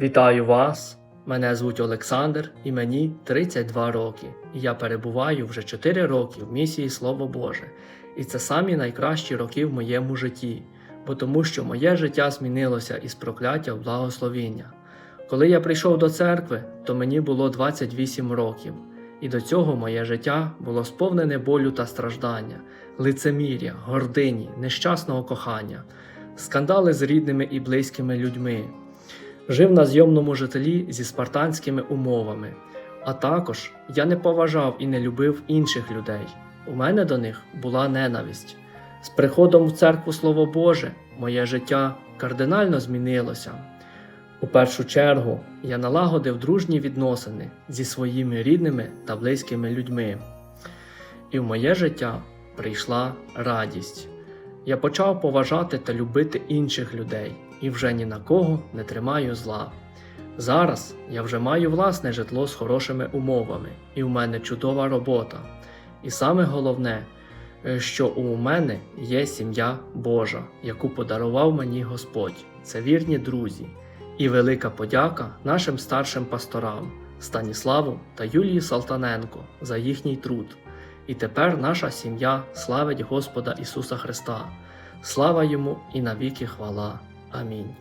Вітаю вас! Мене звуть Олександр і мені 32 роки. І я перебуваю вже 4 роки в місії Слово Боже. І це самі найкращі роки в моєму житті, бо тому що моє життя змінилося із прокляття в благословіння. Коли я прийшов до церкви, то мені було 28 років, і до цього моє життя було сповнене болю та страждання, лицемір'я, гордині, нещасного кохання, скандали з рідними і близькими людьми. Жив на зйомному житлі зі спартанськими умовами, а також я не поважав і не любив інших людей. У мене до них була ненависть. З приходом в церкву Слово Боже моє життя кардинально змінилося. У першу чергу я налагодив дружні відносини зі своїми рідними та близькими людьми. І в моє життя прийшла радість. Я почав поважати та любити інших людей і вже ні на кого не тримаю зла. Зараз я вже маю власне житло з хорошими умовами, і в мене чудова робота. І саме головне, е, що у мене є сім'я Божа, яку подарував мені Господь. Це вірні друзі. І велика подяка нашим старшим пасторам Станіславу та Юлії Салтаненко за їхній труд. І тепер наша сім'я славить Господа Ісуса Христа. Слава йому і навіки хвала. Амінь.